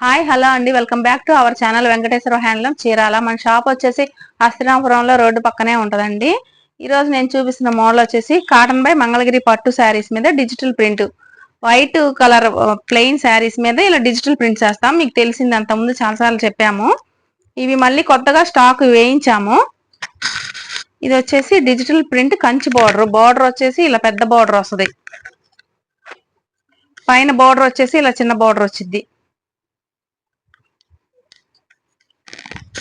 Hi hello అండి. Welcome back to our channel Venkateswara handloom Chirala. మన shop వచ్చేసి హస్తినాపురంలో road పక్కనే ఉంటుందండి. ఈరోజు నేను చూపిస్తున్న మోడల్ వచ్చేసి కాటన్ బై మంగళగిరి పట్టు శారీస్ మీద digital print. White colour plain sarees మీద ఇలా డిజిటల్ ప్రింట్ చేస్తాం. మీకు తెలిసింది అంత ముందు చాలాసార్లు చెప్పాము. ఇవి మళ్ళీ కొత్తగా స్టాక్ వేయించాము. ఇది వచ్చేసి digital print Kanchi border. Border వచ్చేసి ఇలా పెద్ద బార్డర్ వస్తుంది. పైన బార్డర్ వచ్చేసి ఇలా చిన్న బార్డర్ వచ్చింది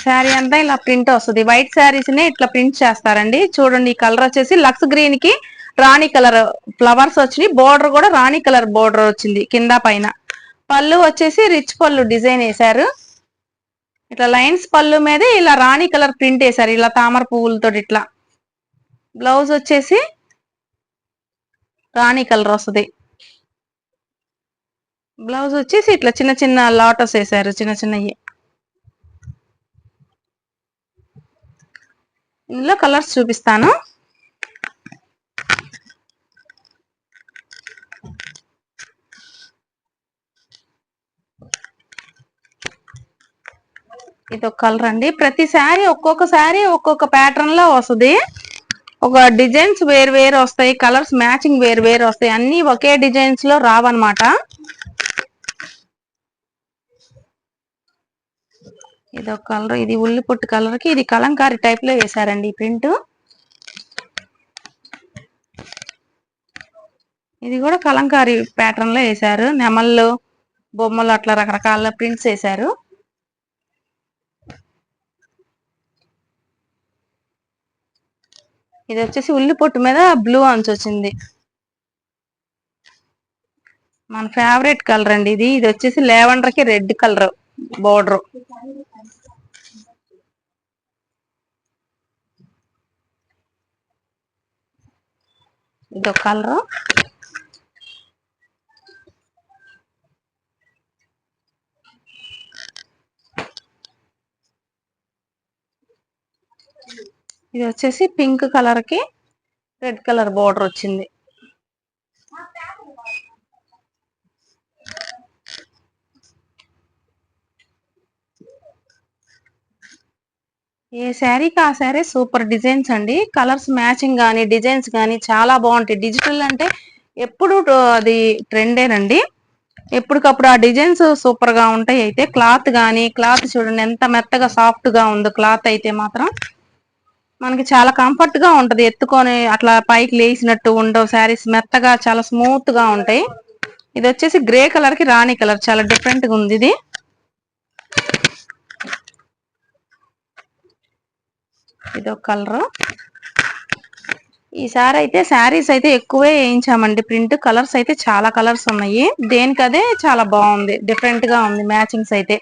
శారీ అంతా ఇలా ప్రింట్ వస్తుంది. వైట్ శారీస్ని ఇట్లా ప్రింట్ చేస్తారండి. చూడండి ఈ కలర్ వచ్చేసి లక్స్ గ్రీన్కి రాణి కలర్ ఫ్లవర్స్ వచ్చినాయి. బోర్డర్ కూడా రాణి కలర్ బోర్డర్ వచ్చింది కింద పైన. పళ్ళు వచ్చేసి రిచ్ పళ్ళు డిజైన్ వేశారు. ఇట్లా లైన్స్ పళ్ళు మీద ఇలా రాణి కలర్ ప్రింట్ వేశారు. ఇలా తామర పువ్వులతో ఇట్లా. బ్లౌజ్ వచ్చేసి రాణి కలర్ వస్తుంది. బ్లౌజ్ వచ్చేసి ఇట్లా చిన్న చిన్న లాటస్ వేశారు. చిన్న చిన్నవి. ఇందులో కలర్స్ చూపిస్తాను. ఇది ఒక కలర్ అండి. ప్రతి శారీ ఒక్కొక్క శారీ ఒక్కొక్క ప్యాటర్న్లో వస్తుంది. ఒక డిజైన్స్ వేరు వేరు వస్తాయి. కలర్స్ మ్యాచింగ్ వేరు వేరు వస్తాయి. అన్ని ఒకే డిజైన్స్లో రావన్నమాట. ఇది ఒక కలర్ ఇది ఉల్లి పొట్టు కలర్కి ఇది కలంకారీ టైప్లో వేసారండి ఈ ప్రింట్. ఇది కూడా కలంకారీ ప్యాటర్న్లో వేసారు నెమళ్ళు బొమ్మలు అట్లా రకరకాల ప్రింట్స్ వేసారు ఇది వచ్చేసి ఉల్లి పొట్టు మీద బ్లూ అంచు వచ్చింది. మన ఫేవరెట్ కలర్ అండి ఇది. ఇది వచ్చేసి లేవండర్కి రెడ్ కలర్ బోర్డర్. ఇది ఒక కలర్. ఇది వచ్చేసి పింక్ కలర్కి రెడ్ కలర్ బోర్డర్ వచ్చింది. ఏ శారీకి ఆ శారీ సూపర్ డిజైన్స్ అండి. కలర్స్ మ్యాచింగ్ కానీ డిజైన్స్ కానీ చాలా బాగుంటాయి. డిజిటల్ అంటే ఎప్పుడు అది ట్రెండేనండి. ఎప్పటికప్పుడు ఆ డిజైన్స్ సూపర్గా ఉంటాయి. అయితే క్లాత్ కానీ క్లాత్ చూడండి ఎంత మెత్తగా సాఫ్ట్గా ఉందో క్లాత్ అయితే మాత్రం మనకి చాలా కంఫర్ట్గా ఉంటది. ఎత్తుకొని అట్లా పైకి లేచినట్టు ఉండవు. శారీస్ మెత్తగా చాలా స్మూత్గా ఉంటాయి. ఇది వచ్చేసి గ్రే కలర్కి రాణి కలర్. చాలా డిఫరెంట్గా ఉంది ఇది. ఇది ఒక కలర్ ఈసారి అయితే శారీస్ అయితే ఎక్కువే వేయించామండి. ప్రింట్ కలర్స్ అయితే చాలా కలర్స్ ఉన్నాయి. దేనికదే చాలా బాగుంది. డిఫరెంట్గా ఉంది. మ్యాచింగ్స్ అయితే.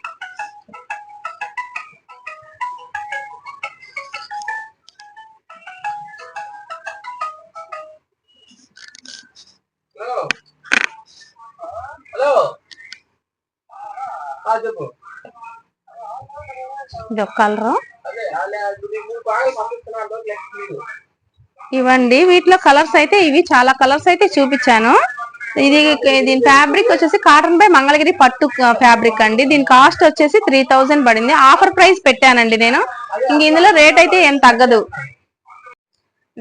ఇది ఒక కలర్. ఇవ్వండి. వీటిలో కలర్స్ అయితే ఇవి చాలా కలర్స్ అయితే చూపించాను. ఇది దీని ఫ్యాబ్రిక్ వచ్చేసి కాటన్ బై మంగళగిరి పట్టు ఫ్యాబ్రిక్ అండి. దీని కాస్ట్ వచ్చేసి త్రీ థౌజండ్ పడింది. ఆఫర్ ప్రైస్ పెట్టానండి నేను. ఇంక ఇందులో రేట్ అయితే ఏం తగ్గదు.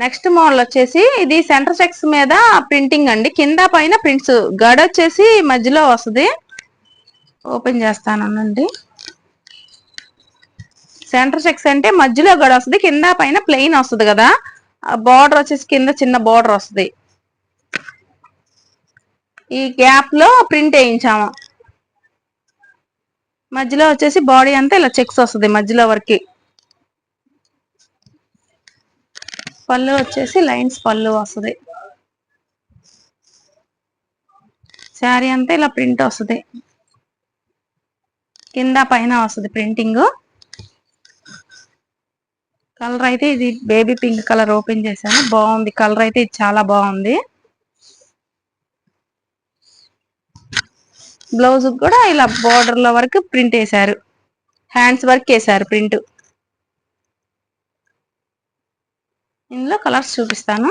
నెక్స్ట్ మోడల్ వచ్చేసి ఇది సెంటర్ చెక్స్ మీద ప్రింటింగ్ అండి. కింద పైన ప్రింట్స్. గడ వచ్చేసి మధ్యలో వస్తుంది. ఓపెన్ చేస్తానండి సెంటర్ చెక్స్ అంటే మధ్యలో గడ వస్తుంది కింద పైన ప్లెయిన్ వస్తుంది కదా. బార్డర్ వచ్చేసి కింద చిన్న బార్డర్ వస్తుంది. ఈ గ్యాప్లో ప్రింట్ వేయించాము. మధ్యలో వచ్చేసి బాడీ అంతా ఇలా చెక్స్ వస్తుంది మధ్యలో వరకు. పళ్ళు వచ్చేసి లైన్స్ పళ్ళు వస్తుంది. శారీ అంతా ఇలా ప్రింట్ వస్తుంది. కింద పైన వస్తుంది ప్రింటింగ్ కలర్ అయితే ఇది బేబీ పింక్ కలర్ ఓపెన్ చేశాను. బాగుంది. కలర్ అయితే ఇది చాలా బాగుంది. బ్లౌజ్ కూడా ఇలా బోర్డర్లో వరకు ప్రింట్ వేశారు. హ్యాండ్స్ వర్క్ వేశారు ప్రింట్ ఇందులో కలర్స్ చూపిస్తాను.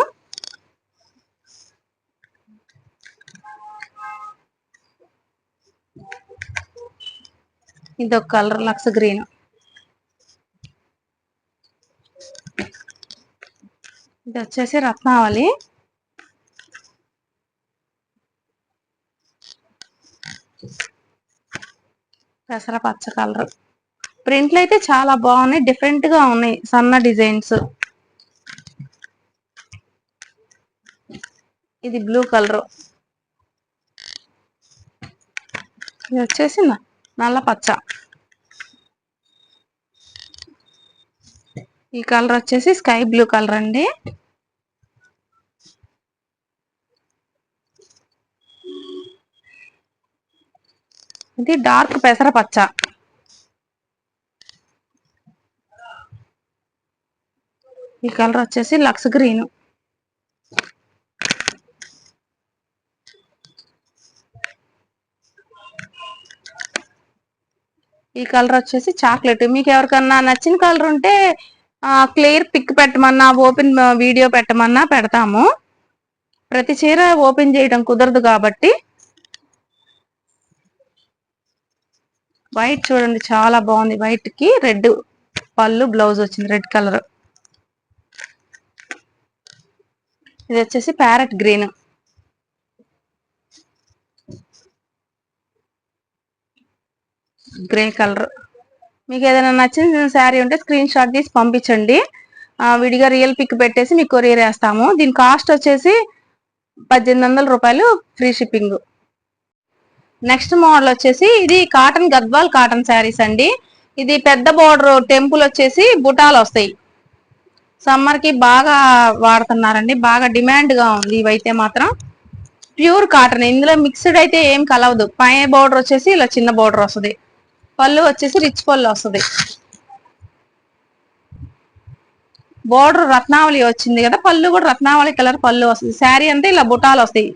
ఇది ఒక కలర్ లక్స్ గ్రీన్ ఇది వచ్చేసి రత్నావళి. పెసర పచ్చ కలర్. ప్రింట్లు అయితే చాలా బాగున్నాయి డిఫరెంట్గా ఉన్నాయి సన్న డిజైన్స్. ఇది బ్లూ కలర్. ఇది వచ్చేసి నల్ల పచ్చ. ఈ కలర్ వచ్చేసి స్కై బ్లూ కలర్ అండి. ఇది డార్క్ పెసర పచ్చ. ఈ కలర్ వచ్చేసి లక్స్ గ్రీన్. ఈ కలర్ వచ్చేసి చాక్లెట్ మీకు ఎవరికన్నా నచ్చిన కలర్ ఉంటే క్లియర్ పిక్ పెట్టమన్నా ఓపెన్ వీడియో పెట్టమన్నా పెడతాము. ప్రతి చీర ఓపెన్ చేయడం కుదరదు కాబట్టి వైట్ చూడండి చాలా బాగుంది. వైట్కి రెడ్ పళ్ళు బ్లౌజ్ వచ్చింది. రెడ్ కలర్ ఇది వచ్చేసి ప్యారెట్ గ్రీన్ గ్రే కలర్ మీకు ఏదైనా నచ్చిన శారీ ఉంటే స్క్రీన్ షాట్ తీసి పంపించండి. విడిగా రియల్ పిక్ పెట్టేసి మీకు కొరియర్ వేస్తాము. దీని కాస్ట్ వచ్చేసి పద్దెనిమిది వందల రూపాయలు ఫ్రీ షిప్పింగ్ నెక్స్ట్ మోడల్ వచ్చేసి ఇది కాటన్ గద్వాల్ కాటన్ శారీస్ అండి. ఇది పెద్ద బోర్డర్ టెంపుల్ వచ్చేసి బుటాలు వస్తాయి. సమ్మర్కి బాగా వాడుతున్నారండి. బాగా డిమాండ్గా ఉంది ఇవైతే మాత్రం. ప్యూర్ కాటన్ ఇందులో మిక్స్డ్ అయితే ఏం కలవదు. పై బోర్డర్ వచ్చేసి ఇలా చిన్న బోర్డర్ వస్తుంది. పళ్ళు వచ్చేసి రిచ్ పళ్ళు వస్తుంది. బోర్డర్ రత్నావళి వచ్చింది కదా పళ్ళు కూడా రత్నావళి కలర్ పళ్ళు వస్తుంది. శారీ అంతా ఇలా బుటాలు వస్తాయి.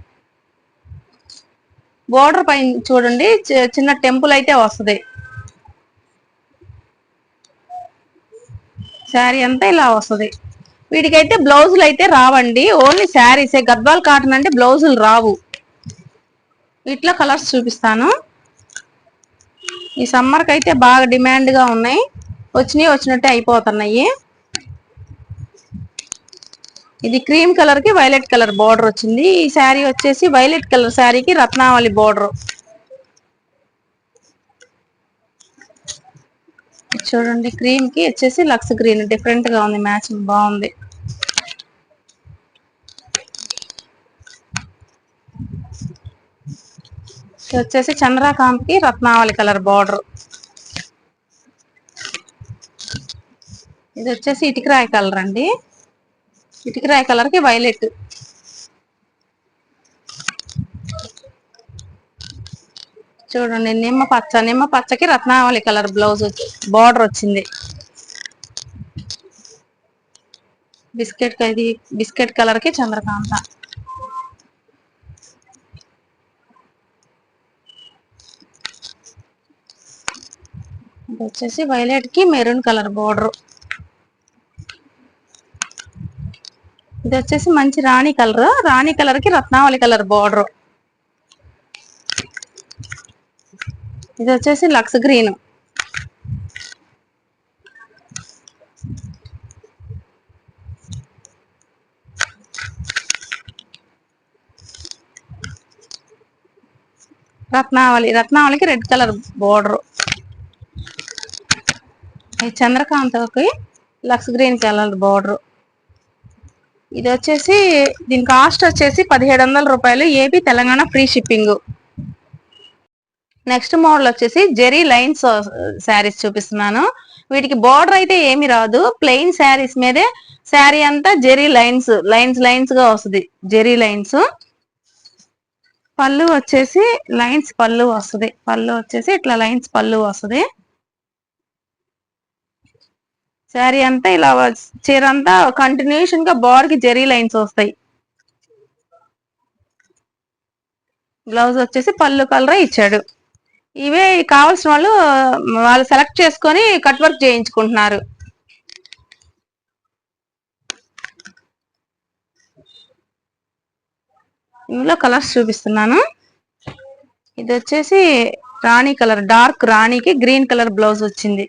బోర్డర్ పైన చూడండి చి- చిన్న టెంపుల్ అయితే వస్తుంది. శారీ అంతా ఇలా వస్తుంది. వీటికైతే బ్లౌజులు అయితే రావండి. ఓన్లీ శారీసే. గద్వాల్ కాటన్ అంటే బ్లౌజులు రావు. ఇట్లా కలర్స్ చూపిస్తాను. ఈ సమ్మర్కి అయితే బాగా డిమాండ్గా ఉన్నాయి. వచ్చినాయి వచ్చినట్టే అయిపోతున్నాయి. ఇది క్రీమ్ కలర్కి వైలెట్ కలర్ బార్డర్ వచ్చింది. ఈ శారీ వచ్చేసి వైలెట్ కలర్ శారీకి రత్నావళి బార్డర్. చూడండి క్రీమ్కి వచ్చేసి లక్స్ గ్రీన్. డిఫరెంట్గా ఉంది మ్యాచింగ్ బాగుంది. ఇది వచ్చేసి చంద్రకాంత్కి రత్నావళి కలర్ బార్డర్. ఇది వచ్చేసి ఇటుకరాయి కలర్ అండి. ఇటుకరాయ కలర్కి వైలెట్ చూడండి నిమ్మ పచ్చ నిమ్మ పచ్చకి రత్నావళి కలర్ బ్లౌజ్ బార్డర్ వచ్చింది. బిస్కెట్ ఇది బిస్కెట్ కలర్కి చంద్రకాంత. ఇది వచ్చేసి వైలెట్కి మెరూన్ కలర్ బార్డర్ ఇది వచ్చేసి మంచి రాణి కలర్. రాణి కలర్కి రత్నావళి కలర్ బార్డర్. ఇది వచ్చేసి లక్స్ గ్రీన్. రత్నావళి రత్నావళికి రెడ్ కలర్ బోర్డర్. ఈ చంద్రకాంతకి లక్స్ గ్రీన్ కలర్ బోర్డర్. ఇది వచ్చేసి దీని కాస్ట్ వచ్చేసి పదిహేడు వందల రూపాయలు AP Telangana free shipping next model వచ్చేసి జెరీ లైన్స్ శారీస్ చూపిస్తున్నాను. వీటికి బార్డర్ అయితే ఏమి రాదు. ప్లెయిన్ శారీస్ మీదే శారీ అంతా జెరీ లైన్స్ లైన్స్ లైన్స్గా వస్తుంది. జెరీ లైన్స్ పళ్ళు వచ్చేసి లైన్స్ పళ్ళు వస్తుంది. పళ్ళు వచ్చేసి ఇట్లా లైన్స్ పళ్ళు వస్తుంది. శారీ అంతా ఇలా చీర అంతా కంటిన్యూషన్గా బార్కి జెరీ లైన్స్ వస్తాయి. బ్లౌజ్ వచ్చేసి పళ్ళు కలర్ ఇచ్చాడు. ఇవే కావాల్సిన వాళ్ళు వాళ్ళు సెలెక్ట్ చేసుకొని కట్ వర్క్ చేయించుకుంటున్నారు. ఇందులో కలర్స్ చూపిస్తున్నాను. ఇది వచ్చేసి రాణి కలర్ డార్క్ రాణికి గ్రీన్ కలర్ బ్లౌజ్ వచ్చింది.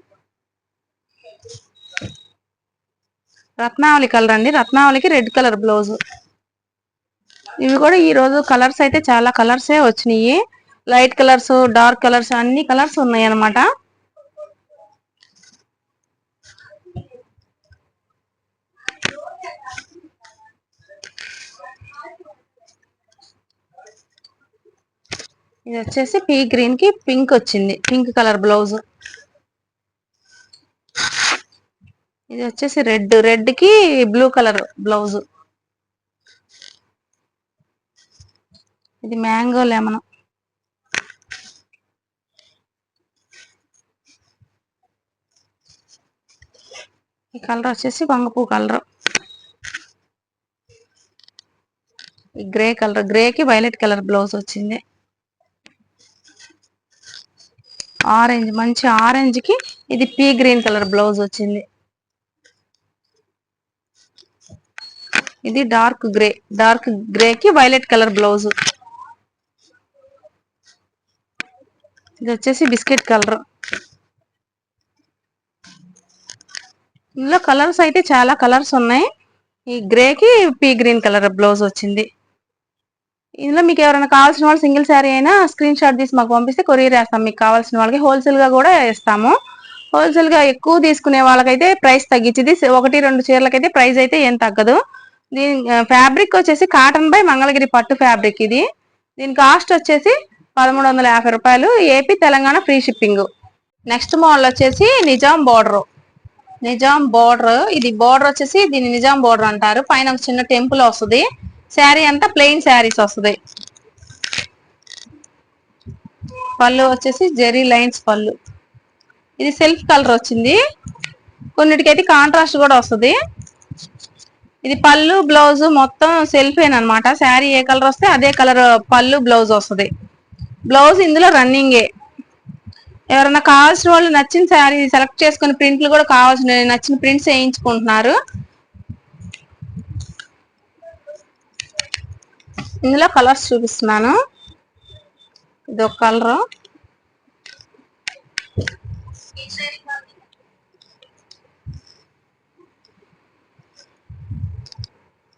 రత్నావళి కలర్ అండి. రత్నావళికి రెడ్ కలర్ బ్లౌజ్. ఇవి కూడా ఈ రోజు కలర్స్ అయితే చాలా కలర్సే వచ్చినాయి. లైట్ కలర్స్ డార్క్ కలర్స్ అన్ని కలర్స్ ఉన్నాయి అన్నమాట ఇది వచ్చేసి పీ గ్రీన్కి పింక్ వచ్చింది. Pink colour blouse. ఇది వచ్చేసి రెడ్. రెడ్కి బ్లూ కలర్ బ్లౌజ్. ఇది మ్యాంగో లెమన్. ఈ కలర్ వచ్చేసి వంగపూ కలర్. ఈ గ్రే కలర్ గ్రే కి వైలెట్ కలర్ బ్లౌజ్ వచ్చింది. ఆరెంజ్ మంచి ఆరెంజ్కి ఇది పీ గ్రీన్ కలర్ బ్లౌజ్ వచ్చింది. ఇది డార్క్ గ్రే డార్క్ గ్రే కి వైలెట్ కలర్ బ్లౌజ్ ఇది వచ్చేసి బిస్కెట్ కలర్ ఇందులో కలర్స్ అయితే చాలా కలర్స్ ఉన్నాయి. ఈ గ్రే కి పీ గ్రీన్ కలర్ బ్లౌజ్ వచ్చింది. ఇందులో మీకు ఎవరైనా కావాల్సిన వాళ్ళు సింగిల్ శారీ అయినా స్క్రీన్ షాట్ తీసి మాకు పంపిస్తే కొరియర్ వేస్తాం మీకు కావాల్సిన వాళ్ళకి హోల్సేల్గా కూడా ఇస్తాము. హోల్సేల్గా ఎక్కువ తీసుకునే వాళ్ళకైతే ప్రైస్ తగ్గించింది. ఒకటి రెండు చీరలకైతే ప్రైస్ అయితే ఏం తగ్గదు. దీని ఫ్యాబ్రిక్ వచ్చేసి కాటన్ బై మంగళగిరి పట్టు ఫ్యాబ్రిక్ ఇది. దీని కాస్ట్ వచ్చేసి పదమూడు వందల యాభై రూపాయలు. AP Telangana free shipping. Next model వచ్చేసి నిజాం బోర్డర్. నిజాం బోర్డర్ ఇది బోర్డర్ వచ్చేసి దీన్ని నిజాం బోర్డర్ అంటారు. పైన ఒక చిన్న టెంపుల్ వస్తుంది. శారీ అంతా ప్లెయిన్ శారీస్ వస్తుంది. పళ్ళు వచ్చేసి జెరీ లైన్స్ పళ్ళు. ఇది సెల్ఫ్ కలర్ వచ్చింది. కొన్నిటికైతే కాంట్రాస్ట్ కూడా వస్తుంది. ఇది పళ్ళు బ్లౌజ్ మొత్తం సెల్ఫేన్ అనమాట శారీ ఏ కలర్ వస్తే అదే కలర్ పళ్ళు బ్లౌజ్ వస్తుంది. బ్లౌజ్ ఇందులో రన్నింగే ఎవరైనా కావాల్సిన వాళ్ళు నచ్చిన శారీ సెలెక్ట్ చేసుకుని ప్రింట్లు కూడా కావాల్సిన నచ్చిన ప్రింట్స్ వేయించుకుంటున్నారు. ఇందులో కలర్స్ చూపిస్తున్నాను. ఇది ఒక కలర్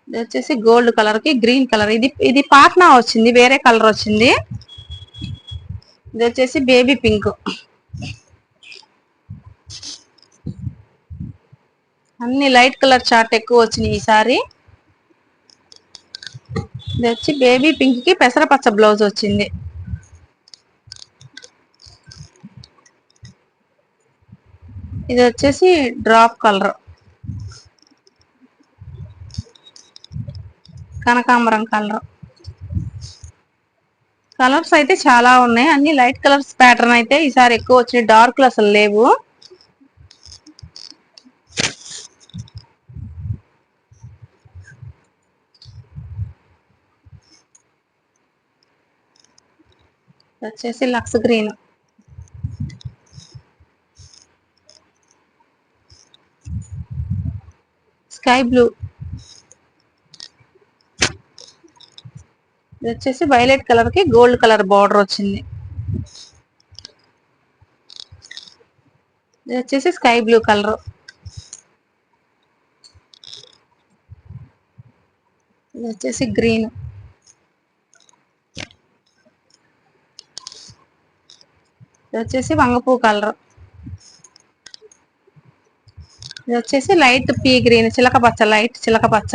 ఇది వచ్చేసి గోల్డ్ కలర్కి గ్రీన్ కలర్. ఇది ఇది పాట్నా వచ్చింది వేరే కలర్ వచ్చింది. ఇది వచ్చేసి బేబీ పింక్. అన్ని లైట్ కలర్ చార్ట్ ఎక్కువ వచ్చినాయి ఈసారి ఇది వచ్చి బేబీ పింక్కి పెసరపచ్చ బ్లౌజ్ వచ్చింది. ఇది వచ్చేసి డ్రాప్ కలర్. కనకాంబరం కలర్. కలర్స్ అయితే చాలా ఉన్నాయి. అన్ని లైట్ కలర్స్ ప్యాటర్న్ అయితే ఈసారి ఎక్కువ వచ్చినాయి. డార్క్ అసలు లేవు. వచ్చేసి లక్స్ గ్రీన్. Sky blue. ఇది వచ్చేసి వైలెట్ కలర్కి గోల్డ్ కలర్ బార్డర్ వచ్చింది. ఇది వచ్చేసి స్కై బ్లూ కలర్ ఇది వచ్చేసి గ్రీన్ ఇది వచ్చేసి వంగపూ కలర్ ఇది వచ్చేసి లైట్ పీ గ్రీన్ చిలక పచ్చ లైట్ చిలక పచ్చ.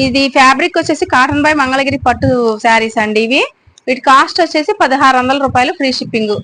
ఇది ఫ్యాబ్రిక్ వచ్చేసి కాటన్ బై మంగళగిరి పట్టు శారీస్ అండి ఇవి. వీటి కాస్ట్ వచ్చేసి పదహారు వందల రూపాయలు ఫ్రీ షిప్పింగ్.